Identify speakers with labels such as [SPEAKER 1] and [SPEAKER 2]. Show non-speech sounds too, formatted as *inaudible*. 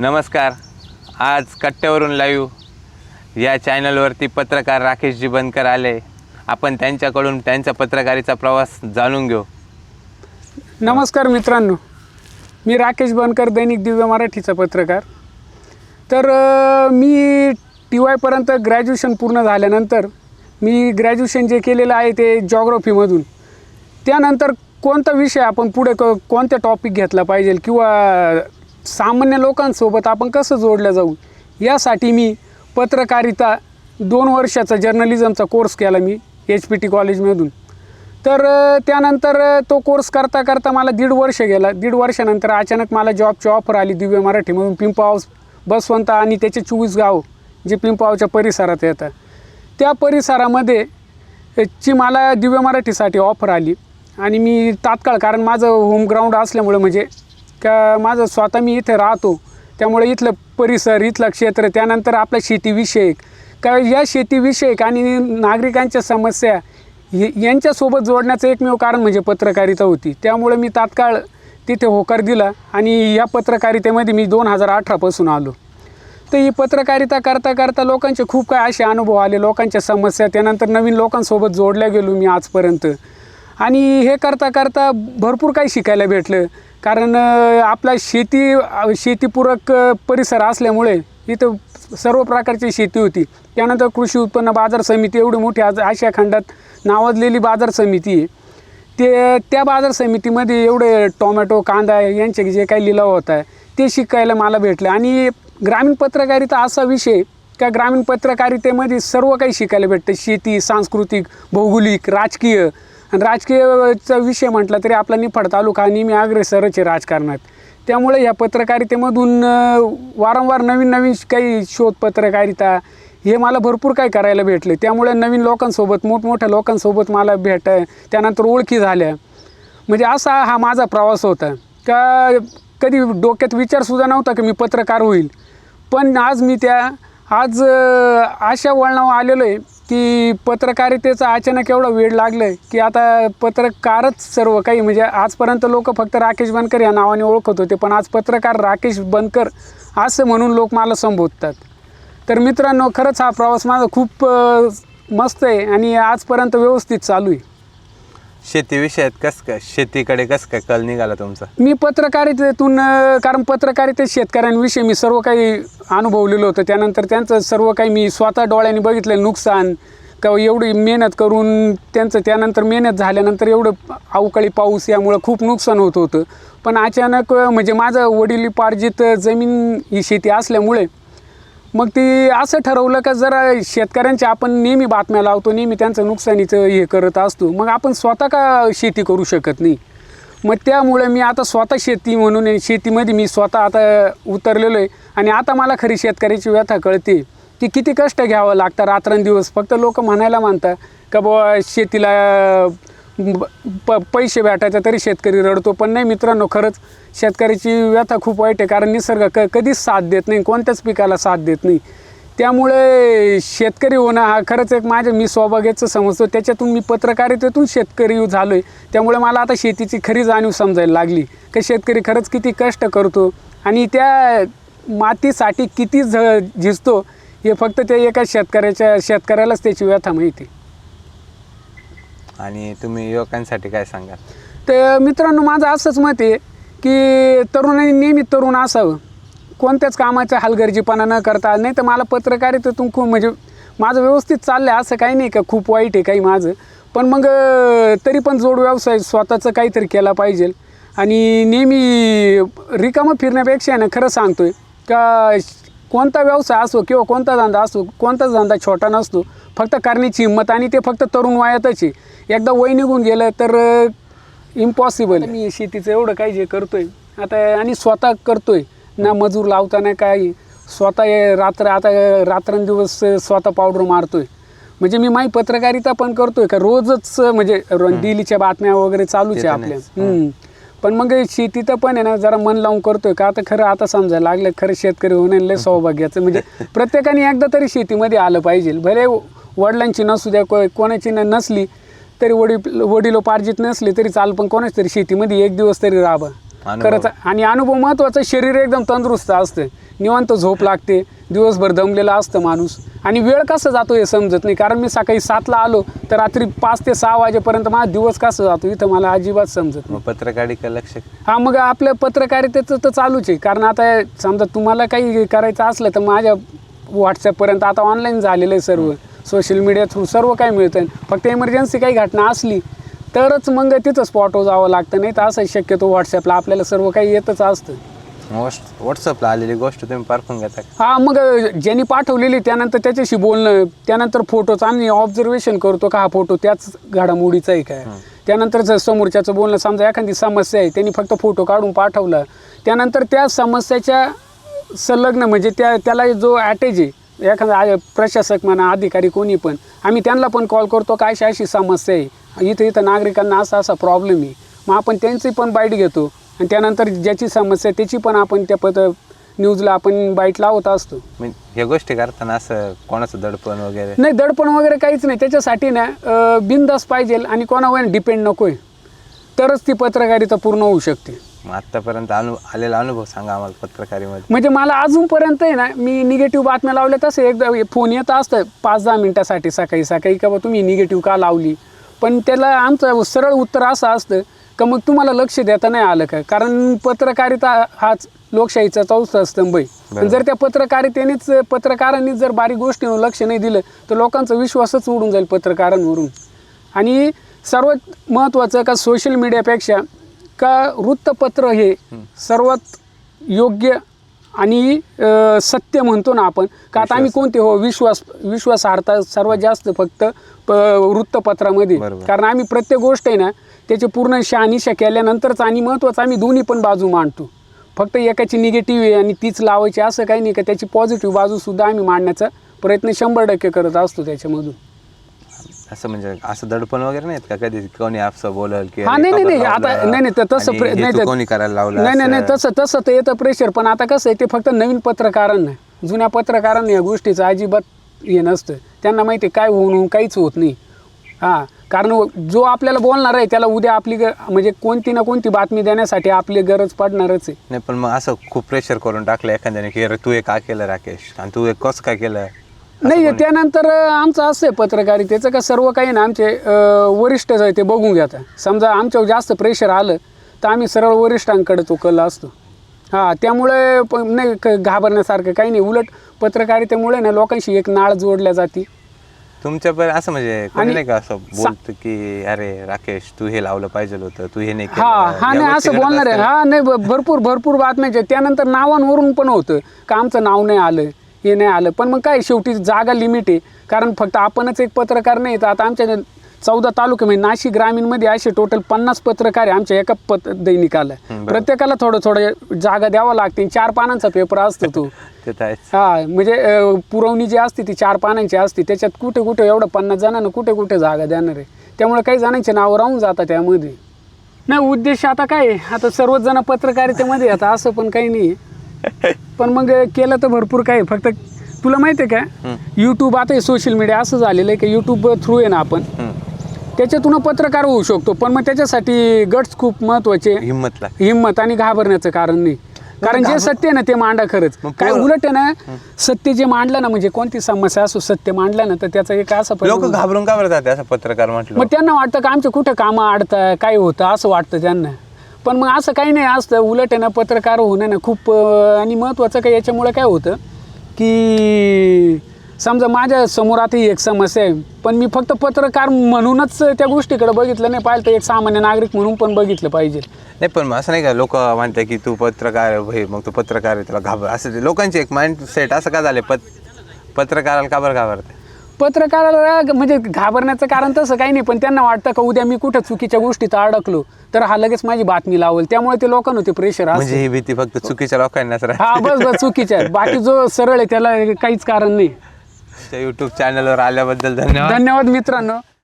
[SPEAKER 1] नमस्कार. आज कट्ट्यावरून लाईव्ह. या चॅनलवरती पत्रकार राकेशजी बनकर आले. आपण त्यांच्याकडून त्यांच्या पत्रकारीचा प्रवास जाणून घेऊ.
[SPEAKER 2] नमस्कार मित्रांनो. मी राकेश बनकर दैनिक दिव्य मराठीचा पत्रकार. तर मी टी वायपर्यंत ग्रॅज्युएशन पूर्ण झाल्यानंतर मी ग्रॅज्युएशन जे केलेलं आहे ते जॉग्रफीमधून त्यानंतर कोणता विषय आपण पुढे क कोणता टॉपिक घेतला पाहिजे किंवा सामान्य लोकांसोबत आपण कसं जोडलं जाऊ? यासाठी मी पत्रकारिता दोन वर्षाचा जर्नलिझमचा कोर्स केला मी एच पी टी कॉलेजमधून. तर त्यानंतर तो कोर्स करता करता मला दीड वर्ष गेला. दीड वर्षानंतर अचानक मला जॉबची ऑफर आली दिव्य मराठीमधून पिंपाव बसवंत आणि त्याचे चोवीस गाव जे पिंपावच्या परिसरात येतात. त्या परिसरामध्ये ची मला दिव्य मराठीसाठी ऑफर आली. आणि मी तात्काळ कारण माझं होम ग्राउंड असल्यामुळे म्हणजे का माझं स्वतः मी इथे राहतो. त्यामुळे इथलं परिसर इथलं क्षेत्र त्यानंतर आपला शेतीविषयक. का या शेतीविषयक आणि नागरिकांच्या समस्या हे- यांच्यासोबत जोडण्याचं एकमेव कारण म्हणजे पत्रकारिता होती. त्यामुळे मी तात्काळ तिथे होकार दिला आणि या पत्रकारितेमध्ये मी दोन हजार अठरापासून आलो. तर ही पत्रकारिता करता करता लोकांचे खूप काय असे अनुभव आले लोकांच्या समस्या त्यानंतर नवीन लोकांसोबत जोडल्या गेलो मी आजपर्यंत. आणि हे करता करता भरपूर काही शिकायला भेटलं. कारण आपला शेती शेतीपूरक परिसर असल्यामुळे इथं सर्व प्रकारची शेती होती. त्यानंतर कृषी उत्पन्न बाजार समिती एवढी मोठी आज आशिया खंडात नावाजलेली बाजार समिती आहे. ते त्या बाजार समितीमध्ये एवढे टोमॅटो कांदा यांचे जे काही लिलाव होत आहे ते शिकायला मला भेटलं. आणि ग्रामीण पत्रकारिता असा विषय का ग्रामीण पत्रकारितेमध्ये सर्व काही शिकायला भेटतं. शेती सांस्कृतिक भौगोलिक राजकीय आणि राजकीयचा विषय म्हटला तरी आपला निफाड तालुका नेहमी अग्रेसरच आहे राजकारणात. त्यामुळे या पत्रकारितेमधून वारंवार नवीन नवीन काही शोध पत्रकारिता हे मला भरपूर काही करायला भेटले. त्यामुळे नवीन लोकांसोबत मोठमोठ्या लोकांसोबत मला भेट त्यानंतर ओळखी झाल्या. म्हणजे असा हा माझा प्रवास होता. का कधी डोक्यात विचारसुद्धा नव्हता की मी पत्रकार होईल. पण आज मी त्या आज अशा वळणावर आलेलो आहे. की पत्रकारितेचा अचानक एवढा वेळ लागलं आहे की आता पत्रकारच सर्व काही म्हणजे आजपर्यंत लोक फक्त राकेश बनकर या नावाने ओळखत होते पण आज पत्रकार राकेश बनकर असं म्हणून लोक मला संबोधतात. तर मित्रांनो खरंच हा प्रवास माझा खूप मस्त आहे आणि आजपर्यंत व्यवस्थित चालू आहे.
[SPEAKER 1] शेतीविषयात कसं काय? शेतीकडे कसं काय कल निघाला तुमचा?
[SPEAKER 2] मी पत्रकारितेतून कारण पत्रकारितेत शेतकऱ्यांविषयी मी सर्व काही अनुभवलेलं होतं. त्यानंतर त्यांचं सर्व काही मी स्वतः डोळ्यांनी बघितलं नुकसान का एवढी मेहनत करून त्यांचं त्यानंतर मेहनत झाल्यानंतर एवढं अवकाळी पाऊस यामुळं खूप नुकसान होत होतं. पण अचानक म्हणजे माझं वडिलोपार्जित जमीन ही शेती असल्यामुळे मग ती असं ठरवलं का जरा शेतकऱ्यांच्या आपण नेहमी बातम्या लावतो नेहमी त्यांचं नुकसानीचं हे करत असतो. मग आपण स्वतः का शेती करू शकत नाही? मग त्यामुळे मी आता स्वतः शेती म्हणून आहे, शेतीमध्ये मी स्वतः आता उतरलेलो आहे. आणि आता मला खरी शेतकऱ्याची व्यथा कळते. की किती कष्ट घ्यावं लागतं रात्रंदिवस. फक्त लोक म्हणायला मानतात का बुवा शेतीला प पैसे भेटायचे तरी शेतकरी रडतो. पण नाही मित्रांनो खरंच शेतकऱ्याची व्यथा खूप वाईट आहे. कारण निसर्ग क कधीच साथ देत नाही कोणत्याच पिकाला साथ देत नाही. त्यामुळे शेतकरी होणं हा खरंच एक माझ्या मी सौभाग्याचं समजतो. त्याच्यातून मी पत्रकारितेतून शेतकरी झालो आहे त्यामुळे मला आता शेतीची खरी जाणीव समजायला लागली. का शेतकरी खरंच किती कष्ट करतो आणि त्या मातीसाठी किती झ झिजतो हे फक्त त्या एका शेतकऱ्याच्या शेतकऱ्यालाच त्याची व्यथा माहिती
[SPEAKER 1] आणि तुम्ही युवकांसाठी काय सांगाल?
[SPEAKER 2] तर मित्रांनो माझं असंच मत आहे की तरुणांनी नेहमी तरुण असावं. कोणत्याच कामाचा हलगर्जीपणा न करता. नाही तर मला पत्रकारितेतून खूप म्हणजे माझं व्यवस्थित चाललं आहे असं काही नाही का? खूप वाईट आहे काही माझं. पण मग तरी पण जोड व्यवसाय स्वतःचं काहीतरी केला पाहिजे. आणि नेहमी रिकामं फिरण्यापेक्षा आहे ना खरं सांगतोय का कोणता व्यवसाय असो किंवा कोणता धंदा असो कोणताच धंदा छोटा नसतो फक्त करण्याची हिंमत आणि ते फक्त तरुण वयातच आहे. एकदा वय निघून गेलं तर इम्पॉसिबल मी शेतीचं एवढं काही जे करतोय आता आणि स्वतः करतोय ना मजूर लावताना काही. स्वतः हे रात्र आता रात्रंदिवस स्वतः पावडर मारतोय. म्हणजे मी माही पत्रकारिता पण करतोय का रोजच म्हणजे डेलीच्या बातम्या वगैरे चालूच आहे आपल्या. पण मग शेतीचं पण आहे ना जरा मन लावून करतोय का? आता खरं आता समजायला लागलं खरं शेतकरी होणं लय सौभाग्याचं. म्हणजे *laughs* प्रत्येकाने एकदा तरी शेतीमध्ये आलं पाहिजे. भले वडिलांची नसू द्या को- कोणाची न- नसली तरी वडील वडिलोपार्जित नसले तरी चाल पण कोणाच तरी शेतीमध्ये एक दिवस तरी राहावं. खरंच आणि अनुभव महत्त्वाचा शरीर एकदम तंदुरुस्त असतं. निवांत झोप लागते दिवसभर दमलेला असतं माणूस. आणि वेळ कसा जातो हे समजत नाही. कारण मी सकाळी सातला आलो तर रात्री पाच ते सहा वाजेपर्यंत माझा दिवस कसा जातो इथं मला अजिबात समजत नाही.
[SPEAKER 1] पत्रकारिता लक्ष
[SPEAKER 2] हा मग आपलं पत्रकारितेचं तर चालूच आहे. कारण आता समजा तुम्हाला काही करायचं असलं तर माझ्या व्हॉट्सॲपपर्यंत आता ऑनलाईन झालेलं आहे सर्व. सोशल मीडिया थ्रू सर्व काही मिळतं फक्त इमर्जन्सी काही घटना असली तरच मग तिथं स्पॉटवर जावं लागतं नाही तर असं शक्यतो व्हॉट्सॲपला आपल्याला सर्व काही येतच असतं.
[SPEAKER 1] व्हॉट्सअपला आलेली गोष्ट तुम्ही पारखून घेता का?
[SPEAKER 2] हा मग ज्यांनी पाठवलेली त्यानंतर त्याच्याशी बोलणं त्यानंतर फोटोचं आम्ही ऑब्झर्वेशन करतो का हा फोटो त्याच घडामोडीचा आहे काय? त्यानंतर जर समोरच्याचं बोलणं समजा एखादी समस्या आहे त्यांनी फक्त फोटो काढून पाठवला त्यानंतर त्या समस्याच्या संलग्न म्हणजे त्या त्याला जो अटॅच आहे एखादा आ- प्रशासक म्हणा अधिकारी कोणी पण आम्ही त्यांना पण कॉल करतो काय अशी अशी समस्या आहे. इथं इथं नागरिकांना असा असा प्रॉब्लेम आहे. मग आपण त्यांची पण बाईट घेतो. आणि त्यानंतर ज्याची समस्या त्याची पण आपण त्या पद न्यूजला आपण बाईट लावत असतो.
[SPEAKER 1] मग ह्या गोष्टी करताना असं कोणाचं दडपण वगैरे?
[SPEAKER 2] नाही दडपण वगैरे काहीच नाही. त्याच्यासाठी ना बिनधास्त पाहिजे आणि कोणावर डिपेंड नको आहे तरच ती पत्रकारिता पूर्ण होऊ शकते.
[SPEAKER 1] मग आतापर्यंत अनु आलेला अनुभव सांगा आम्हाला पत्रकारिमध्ये
[SPEAKER 2] म्हणजे मला अजूनपर्यंत आहे ना मी निगेटिव्ह बातम्या लावल्या तसं एकदा फोन येत असतं. पाच दहा मिनटासाठी सकाळी सकाळी का बा तुम्ही निगेटिव्ह का लावली? पण त्याला आमचं सरळ उत्तर असं असतं का मग तुम्हाला लक्ष देता नाही आलं का? कारण पत्रकारिता हाच लोकशाहीचा चौथा स्तंभ आहे. आणि जर त्या पत्रकारितेनेच पत्रकारांनी जर बारीक गोष्टींवर लक्ष नाही दिलं तर लोकांचा विश्वासच उडून जाईल पत्रकारांवरून. आणि सर्वात महत्त्वाचं का सोशल मीडियापेक्षा का वृत्तपत्र हे. सर्वात योग्य आणि सत्य म्हणतो ना आपण का आता आम्ही कोणते हो विश्वास विश्वासार्हता सर्वात जास्त फक्त प वृत्तपत्रामध्ये. कारण आम्ही प्रत्येक गोष्ट आहे ना त्याची पूर्ण शहानिशा केल्यानंतरच आणि महत्त्वाचं आम्ही दोन्ही पण बाजू मांडतो. फक्त एकाची निगेटिव्ह आहे आणि तीच लावायची असं काही नाही का त्याची पॉझिटिव्ह बाजूसुद्धा आम्ही मांडण्याचा प्रयत्न शंभर टक्के करत असतो त्याच्यामधून.
[SPEAKER 1] असं म्हणजे असं दडपण वगैरे नाहीत का? कधी कोणी आपसं बोलल की
[SPEAKER 2] हा नाही नाही नाही आता नाही नाही तर तसं प्रे- नाही
[SPEAKER 1] कोणी करायला लावलं
[SPEAKER 2] नाही नाही? तसं तसं तर येतं प्रेशर पण आता कसं आहे ते फक्त नवीन पत्रकारांना जुन्या पत्रकारांना या गोष्टीचं अजिबात हे नसतं. त्यांना माहिती आहे काय होऊन होऊन काहीच होत नाही. हां कारण जो आपल्याला बोलणार आहे त्याला उद्या आपली ग म्हणजे कोणती ना कोणती बातमी देण्यासाठी आपली गरज पडणारच आहे.
[SPEAKER 1] नाही पण मग असं खूप प्रेशर करून टाकलं एखाद्याने की अरे तू हे का केलं राकेश आणि तू हे कसं काय केलं?
[SPEAKER 2] नाही त्यानंतर आमचं असं आहे पत्रकारितेचं का सर्व काही ना आमचे वरिष्ठ जे ते बघून घेतात समजा आमच्यावर जास्त प्रेशर आलं तर आम्ही सरळ वरिष्ठांकडे तो कल असतो. हां त्यामुळे प- नाही घाबरण्यासारखं काही नाही. उलट पत्रकारितेमुळे ना लोकांशी एक नाळ जोडल्या जाते.
[SPEAKER 1] तुमच्या पण असं म्हणजे कोणी
[SPEAKER 2] आणि
[SPEAKER 1] नाही का असं बोलतं की अरे राकेश तू हे लावलं पाहिजे होतं तू हे नाही.
[SPEAKER 2] हा हा नाही असं बोलणार आहे. हा नाही भरपूर भरपूर बातम्याच्या त्यानंतर नावांवरून पण होतं का आमचं नाव नाही आलं? हे नाही आलं. पण मग काय शेवटी जागा लिमिट आहे. कारण फक्त आपणच एक पत्रकार नाही तर आता आमच्या चौदा तालुके म्हणजे नाशिक ग्रामीणमध्ये असे टोटल पन्नास पत्रकार आहे आमच्या एका पत दैनिकाला प्रत्येकाला थोडं थोडं जागा द्यावं लागते. चार पानांचा पेपर असतो तो. *laughs* हा म्हणजे पुरवणी जी असते ती चार पानांची असते. त्याच्यात कुठे कुठे एवढं पन्नास जणांना कुठे कुठे जागा देणार आहे? त्यामुळे काही जणांचे नावं राहून जातात त्यामध्ये नाही उद्देश आता काय? आता सर्वच जण पत्रकारितेमध्ये आता असं पण काही नाही *laughs* पण मग केलं तर भरपूर काय आहे. फक्त तुला माहिती आहे का? यूट्यूब आता सोशल मीडिया असं झालेलं आहे की यूट्यूब थ्रू आहे ना आपण. त्याच्यातून पत्रकार होऊ शकतो पण मग त्याच्यासाठी गट्स खूप महत्त्वाचे.
[SPEAKER 1] हिंमत
[SPEAKER 2] हिंमत आणि घाबरण्याचं कारण नाही. कारण जे सत्य आहे ना ते मांडा खरंच. काय उलट आहे ना सत्य जे मांडलं ना म्हणजे कोणती समस्या असो सत्य मांडलं ना तर त्याचा एक असा
[SPEAKER 1] लोक घाबरून का बरं जाते असं पत्रकार म्हटलं?
[SPEAKER 2] मग त्यांना वाटतं का आमचे कुठं कामं अडतं काय होतं असं वाटतं त्यांना. पण मग असं काही नाही असतं उलट आहे ना पत्रकार होणं ना खूप आणि महत्त्वाचं काय याच्यामुळं काय होतं की समजा माझ्यासमोर आता ही एक समस्या आहे पण मी फक्त पत्रकार म्हणूनच त्या गोष्टीकडे बघितलं नाही पाहिलं तर एक सामान्य नागरिक म्हणून पण बघितलं पाहिजे.
[SPEAKER 1] नाही पण मग असं नाही का लोक म्हणतात की तू पत्रकार भाई मग तू पत्रकार आहे तुला घाबर असं ते लोकांची एक माइंड सेट असं का झालं पत पत्रकाराला का बरं घाबरते
[SPEAKER 2] पत्रकाराला म्हणजे घाबरण्याचं कारण तसं काही नाही पण त्यांना वाटतं का उद्या मी कुठं चुकीच्या गोष्टीत अडकलो तर हा लगेच माझी बातमी लावल. त्यामुळे ते लोकांना ते प्रेशर
[SPEAKER 1] म्हणजे ही भीती फक्त चुकीच्या लोकांनाच
[SPEAKER 2] हा बस बस चुकीच्या. बाकी जो सरळ आहे त्याला काहीच कारण नाही.
[SPEAKER 1] युट्यूब चॅनलवर आल्याबद्दल धन्यवाद.
[SPEAKER 2] धन्यवाद मित्रांनो.